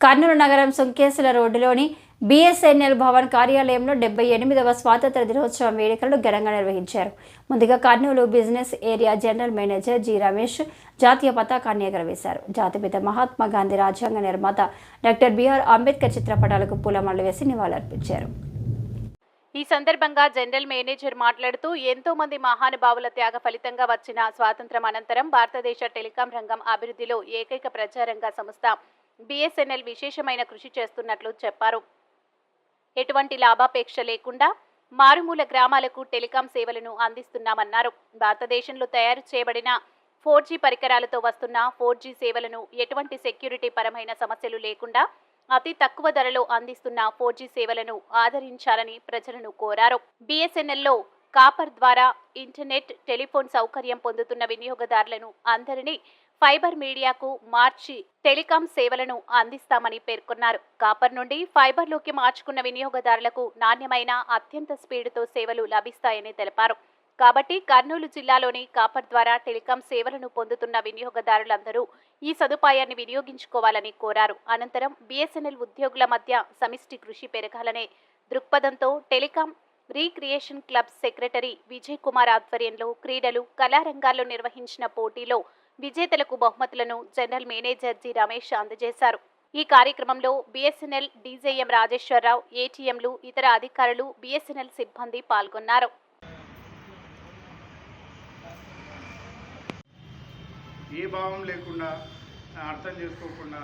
కర్నూలు నగరం సుంకేసుల రోడ్డులోని బిఎస్ఎన్ఎల్ భవన్ కార్యాలయంలో డెబ్బై ఎనిమిదవ స్వాతంత్ర దినోత్సవం వేడుకలను ఘనంగా నిర్వహించారు. ముందుగా Kurnool business area general manager G Ramesh జాతీయ పతాకాన్ని ఎగరవేశారు. జాతిపిత మహాత్మా గాంధీ రాజ్యాంగ నిర్మాత డాక్టర్ బిఆర్ అంబేద్కర్ చిత్రపటాలకు పూలమాలలు వేసి నివాళులర్పించారు. ఈ సందర్భంగా జనరల్ మేనేజర్ మాట్లాడుతూ ఎంతో మంది మహానుభావుల త్యాగ ఫలితంగా వచ్చిన స్వాతంత్రం అనంతరం భారతదేశ టెలికాం రంగం అభివృద్ధిలో ఏకైక ప్రచారంగా సంస్థ బిఎస్ఎన్ఎల్ విశేషమైన కృషి చేస్తున్నట్లు చెప్పారు. ఎటువంటి లాభాపేక్ష లేకుండా మారుమూల గ్రామాలకు టెలికాం సేవలను అందిస్తున్నామన్నారు. భారతదేశంలో తయారు చేయబడిన ఫోర్ జీ పరికరాలతో వస్తున్న ఫోర్ జీ సేవలను ఎటువంటి సెక్యూరిటీ పరమైన సమస్యలు లేకుండా అతి తక్కువ ధరలో అందిస్తున్న ఫోర్ జీ సేవలను ఆదరించాలని ప్రజలను కోరారు. బీఎస్ఎన్ఎల్లో కాపర్ ద్వారా ఇంటర్నెట్ టెలిఫోన్ సౌకర్యం పొందుతున్న వినియోగదారులను అందరినీ ఫైబర్ మీడియాకు మార్చి టెలికాం సేవలను అందిస్తామని పేర్కొన్నారు. కాపర్ నుండి ఫైబర్లోకి మార్చుకున్న వినియోగదారులకు నాణ్యమైన అత్యంత స్పీడ్తో సేవలు లభిస్తాయని తెలిపారు. కాబట్టి కర్నూలు జిల్లాలోని కాపర్ ద్వారా టెలికాం సేవలను పొందుతున్న వినియోగదారులందరూ ఈ సదుపాయాన్ని వినియోగించుకోవాలని కోరారు. అనంతరం బిఎస్ఎన్ఎల్ ఉద్యోగుల మధ్య సమిష్టి కృషి పెరగాలనే దృక్పథంతో telecom recreation club secretary Vijay Kumar ఆధ్వర్యంలో క్రీడలు కళారంగాల్లో నిర్వహించిన పోటీలో విజేతలకు బహుమతులను జనరల్ మేనేజర్ జి. రమేష్ అందజేశారు. ఈ కార్యక్రమంలో బిఎస్ఎన్ఎల్ డీజేఎం రాజేశ్వరరావు ఏటీఎంలు ఇతర అధికారులు బిఎస్ఎన్ఎల్ సిబ్బంది పాల్గొన్నారు. ఏ భావం లేకుండా అర్థం చేసుకోకుండా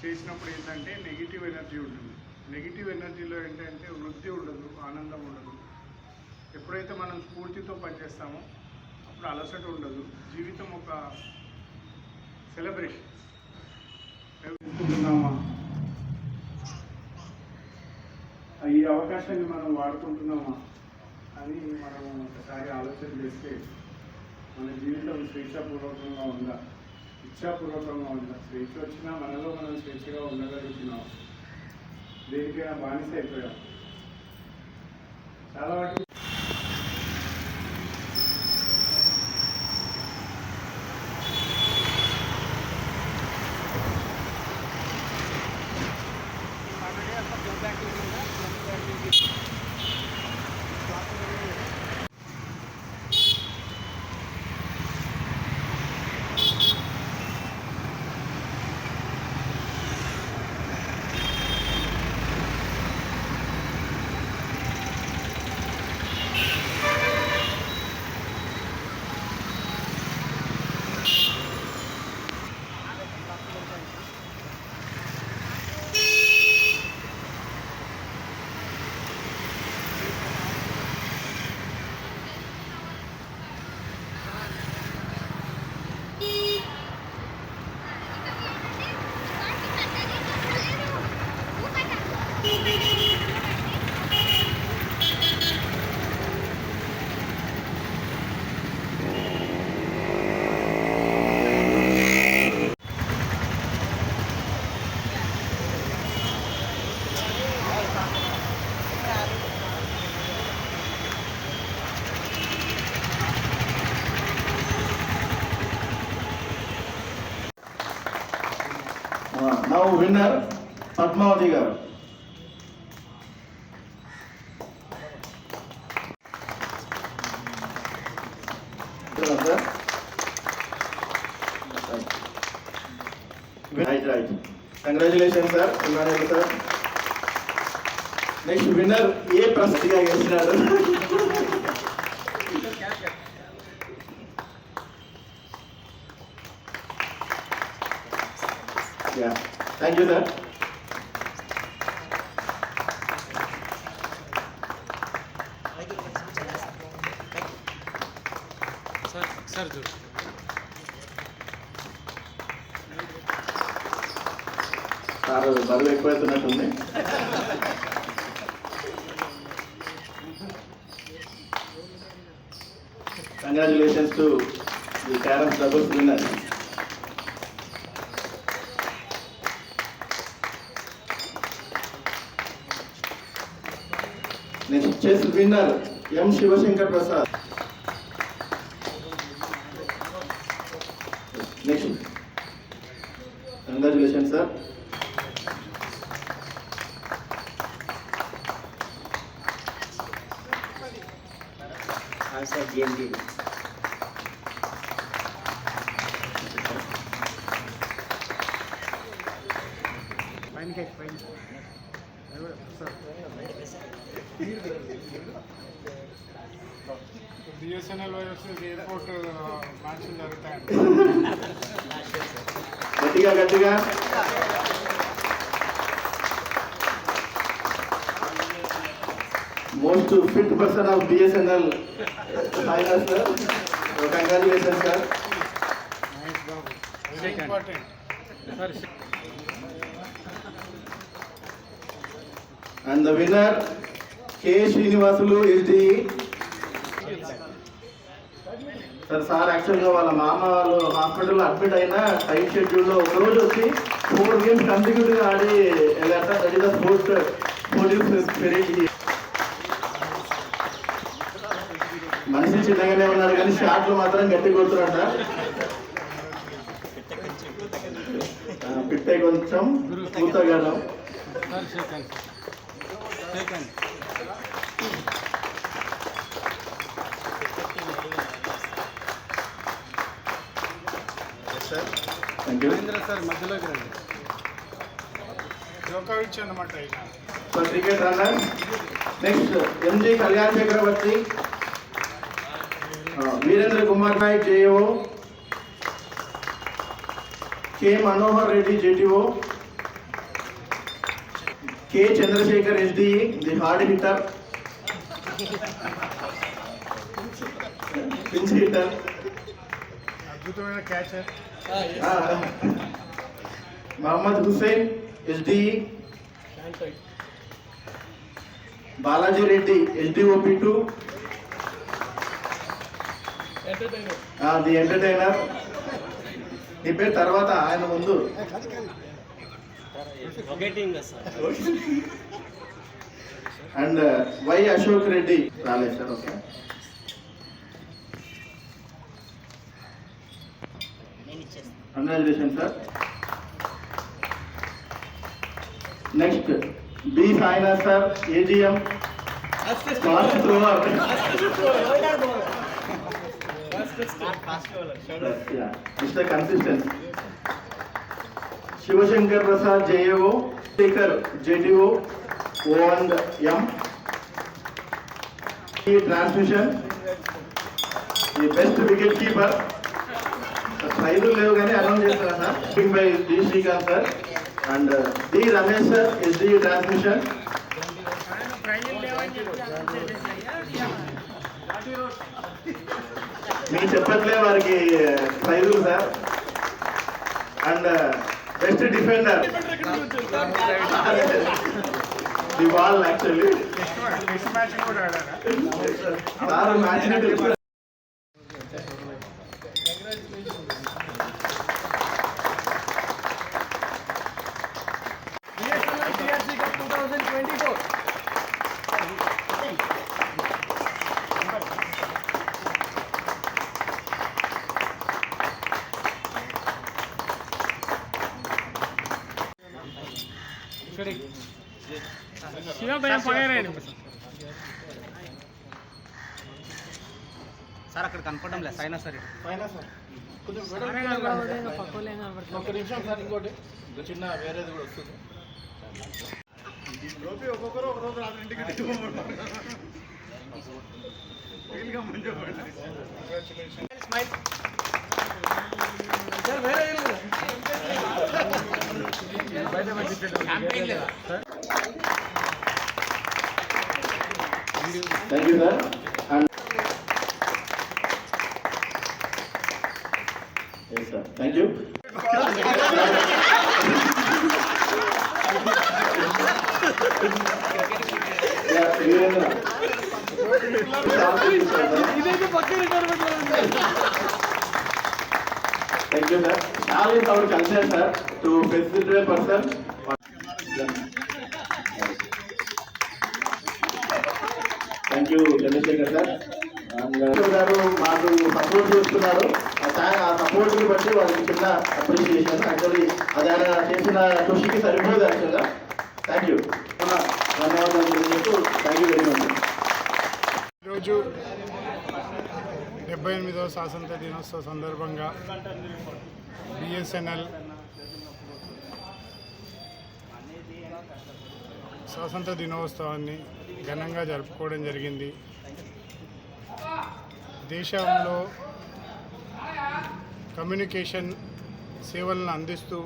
చేసినప్పుడు ఏంటంటే నెగిటివ్ ఎనర్జీ ఉంటుంది. నెగిటివ్ ఎనర్జీలో ఏంటంటే వృద్ధి ఉండదు ఆనందం ఉండదు. ఎప్పుడైతే మనం స్ఫూర్తితో పనిచేస్తామో అప్పుడు అలసట ఉండదు. జీవితం ఒక సెలబ్రేషన్ తెలుసుకుంటున్నామా ఈ అవకాశాన్ని మనం వాడుకుంటున్నామా అని మనం ఒకసారి ఆలోచన చేస్తే మన జీవితం స్వేచ్ఛాపూర్వకంగా ఉందా? ఇచ్ఛాపూర్వకంగా ఉందా? స్వేచ్ఛ వచ్చినా మనలో మనం స్వేచ్ఛగా ఉండగలుగుతున్నాం. దేనికైనా బానిస అయిపోయాం. చాలా వాటికి now winner Padmavati garu. Sir right right. Congratulation sir Emmanuel sir next winner ఏ ప్రస్తుతిగా గెలిచినాడు yeah thank you sir sir sir చూడు సార్ బరువు ఎక్కువైతున్నట్టుంది. Congratulations to the carroms doubles winner next chess winner. M Sivashankar Prasad. Next congratulation sir. Answer GMD BSNL versus airport మ్యాచ్లు జరుగుతాయండి. గట్టిగా గట్టిగా. Most fit person of BSNL final sir congratulation sir important and the winner K Srinivasulu ఇది sir sir యాక్చువల్గా వాళ్ళ మామ వాళ్ళు హాస్పిటల్లో అడ్మిట్ అయినా టైం షెడ్యూల్లో ఒకరోజు వచ్చి ఫోర్ గేమ్స్ కంటిన్యూగా ఆడి that is the sport spirit మనిషి చిన్నగానే ఉన్నారు కానీ షాట్లు మాత్రం గట్టి కొడుతున్నట్ట పిట్టే కొంచెం పూతగాను మహేంద్ర సార్ మధ్యలోకి రండి. జోకోవిచ్ అనమాట for cricket runner next MG Kalyan Chakravarthy. Virendra Kumar Nayak JO K Manohar Reddy JTO. K Chandrasekhar SD the hard hitter. Pins hitter. అద్భుతమైన catcher. Mohammed Hussain SD Balaji Reddy SDOP two. The entertainer. నీ పేరు తర్వాత ఆయన ముందు. And why Ashok Reddy రాలేదు sir okay congratulation sir next B Sainath sir AGM fast thrower mister consistence Sivashankar Prasad JAO speaker JDO O and M. ఈ transmission ఈ best wicket keeper. ప్రైజులు లేవు కానీ అనౌన్స్ చేస్తారా sir by D Srikanth sir. And D Ramesh sir SD transmission. మీరు చెప్పట్లే వారికి ప్రైజులు sir. And best defender the ball actually test match కూడా ఆడారా? మ్యాచ్ శివభయం పగైరండి సార్ అక్కడ కనపడడం లేదు సైనా సార్ ఒక నిమిషం సార్ ఇంకోటి చిన్న వేరేది కూడా వస్తుంది లోపి ఒక్కొక్కరు ఒక రోజు రాత్రి ఇంటికి తెచ్చుకోమంటారు thank you sir and sir thank you thank you sir చాలా is our culture sir to facilitate person thank you Chandrasekhar sir garu మాకు సపోర్ట్ చేస్తున్నారు. ఆ సపోర్ట్ని బట్టి వాళ్ళకి చిన్న అప్రిషియేషన్ యాక్చువల్లీ అది ఆయన చేసిన కృషికి సరిపోదు యాక్చువల్గా థ్యాంక్ యూ ధన్యవాదాలు తెలియజేస్తూ థ్యాంక్ యూ వెరీ మచ్ ఈరోజు డెబ్బై ఎనిమిదవ స్వాతంత్ర దినోత్సవ సందర్భంగా బిఎస్ఎన్ఎల్ స్వాతంత్ర దినోత్సవాన్ని ఘనంగా జరుపుకోవడం జరిగింది. దేశంలో కమ్యూనికేషన్ సేవలను అందిస్తూ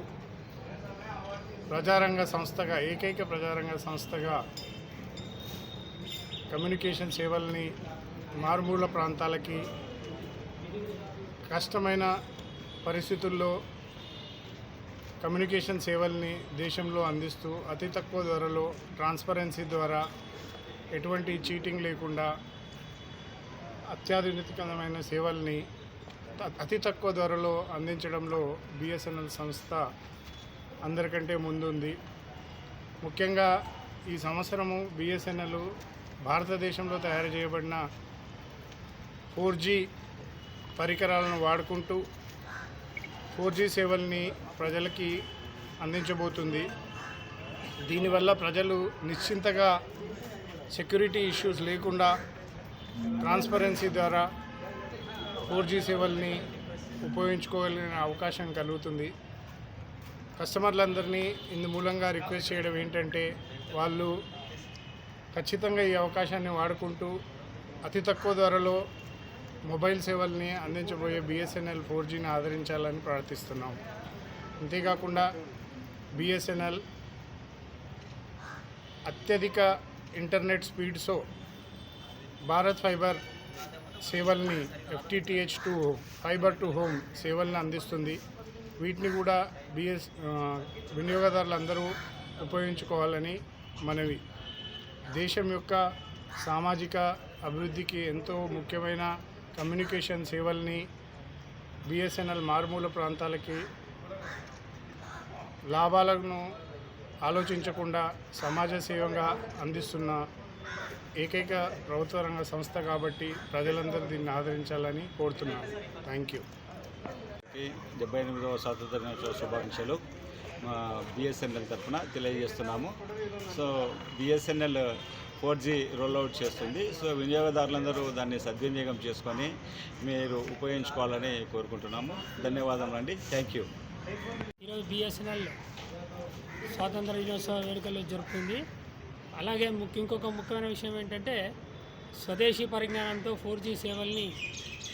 ప్రజారంగ సంస్థగా ఏకైక ప్రజారంగ సంస్థగా కమ్యూనికేషన్ సేవల్ని మారుమూల ప్రాంతాలకి కష్టమైన పరిస్థితుల్లో కమ్యూనికేషన్ సేవల్ని దేశంలో అందిస్తూ అతి తక్కువ ధరలో ట్రాన్స్పరెన్సీ ద్వారా ఎటువంటి చీటింగ్ లేకుండా అత్యాధునికమైన సేవల్ని అతి తక్కువ ధరలో అందించడంలో బిఎస్ఎన్ఎల్ సంస్థ అందరికంటే ముందుంది. ముఖ్యంగా ఈ సంవత్సరము బిఎస్ఎన్ఎల్ భారతదేశంలో తయారు చేయబడిన ఫోర్ జీ పరికరాలను వాడుకుంటూ ఫోర్ జీ సేవల్ని ప్రజలకి అందించబోతుంది. దీనివల్ల ప్రజలు నిశ్చింతగా సెక్యూరిటీ ఇష్యూస్ లేకుండా ట్రాన్స్పరెన్సీ ద్వారా ఫోర్ జీ సేవల్ని ఉపయోగించుకోగలిగిన అవకాశం కలుగుతుంది. కస్టమర్లందరినీ ఇందు మూలంగా రిక్వెస్ట్ చేయడం ఏంటంటే వాళ్ళు ఖచ్చితంగా ఈ అవకాశాన్ని వాడుకుంటూ అతి తక్కువ ధరలో మొబైల్ సేవల్ని అందించబోయే బిఎస్ఎన్ఎల్ ఫోర్ జీని ఆదరించాలని ప్రార్థిస్తున్నాం. అంతేకాకుండా బిఎస్ఎన్ఎల్ అత్యధిక ఇంటర్నెట్ స్పీడ్స్తో భారత్ ఫైబర్ సేవల్ని FTTH to fibre to home సేవల్ని అందిస్తుంది. వీటిని కూడా బిఎస్ వినియోగదారులందరూ ఉపయోగించుకోవాలని మనవి. దేశం యొక్క సామాజిక అభివృద్ధికి ఎంతో ముఖ్యమైన కమ్యూనికేషన్ సేవల్ని బిఎస్ఎన్ఎల్ మారుమూల ప్రాంతాలకి లాభాలను ఆలోచించకుండా సమాజ సేవగా అందిస్తున్న ఏకైక ప్రభుత్వ రంగ సంస్థ కాబట్టి ప్రజలందరూ దీన్ని ఆదరించాలని కోరుతున్నాను. థ్యాంక్ యూ డెబ్బై ఎనిమిదవ స్వాతంత్ర దినోత్సవ శుభాకాంక్షలు మా బిఎస్ఎన్ఎల్ తరఫున తెలియజేస్తున్నాము. So BSNL four G rollout చేస్తుంది. సో వినియోగదారులందరూ దాన్ని సద్వినియోగం చేసుకొని మీరు ఉపయోగించుకోవాలని కోరుకుంటున్నాము. ధన్యవాదములు అండి. Thank you. ఈరోజు బిఎస్ఎన్ఎల్ స్వాతంత్ర దినోత్సవ వేడుకలు జరుపుతుంది అలాగే ముఖ్య ఇంకొక ముఖ్యమైన విషయం ఏంటంటే స్వదేశీ పరిజ్ఞానంతో ఫోర్ జీ సేవల్ని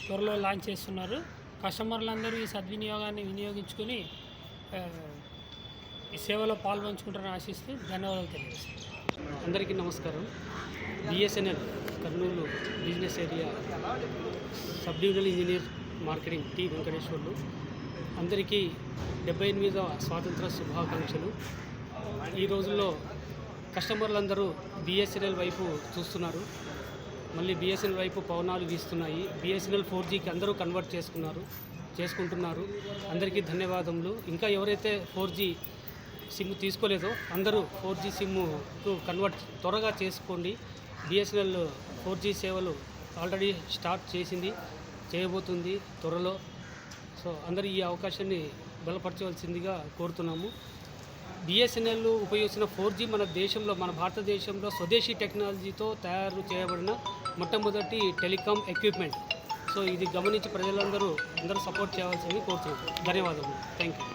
త్వరలో లాంచ్ చేస్తున్నారు. కస్టమర్లందరూ ఈ సద్వినియోగాన్ని వినియోగించుకొని ఈ సేవలో పాల్పంచుకుంటారని ఆశిస్తూ ధన్యవాదాలు తెలియజేస్తాను అందరికీ నమస్కారం. BSNL Kurnool business area sub divisional engineer marketing T Venkateswarlu. అందరికీ డెబ్బై ఎనిమిదవ స్వాతంత్ర శుభాకాంక్షలు. ఈ రోజుల్లో కస్టమర్లందరూ బిఎస్ఎన్ఎల్ వైపు చూస్తున్నారు. మళ్ళీ బిఎస్ఎన్ఎల్ వైపు పవనాలు వీస్తున్నాయి. బిఎస్ఎన్ఎల్ ఫోర్ జీకి అందరూ కన్వర్ట్ చేసుకున్నారు చేసుకుంటున్నారు. అందరికీ ధన్యవాదములు. ఇంకా ఎవరైతే ఫోర్ జీ సిమ్ తీసుకోలేదు. అందరూ ఫోర్ జీ సిమ్కు కన్వర్ట్ త్వరగా చేసుకోండి. బిఎస్ఎన్ఎల్ ఫోర్ జీ సేవలు ఆల్రెడీ స్టార్ట్ చేసింది చేయబోతుంది త్వరలో. సో అందరూ ఈ అవకాశాన్ని బలపరచవలసిందిగా కోరుతున్నాము. బిఎస్ఎన్ఎల్ ఉపయోగించిన ఫోర్ జీ మన దేశంలో మన భారతదేశంలో స్వదేశీ టెక్నాలజీతో తయారు చేయబడిన మొట్టమొదటి టెలికాం ఎక్విప్మెంట్. సో ఇది గమనించి ప్రజలందరూ అందరూ సపోర్ట్ చేయవలసింది కోరుతున్నాను ధన్యవాదములు. Thank you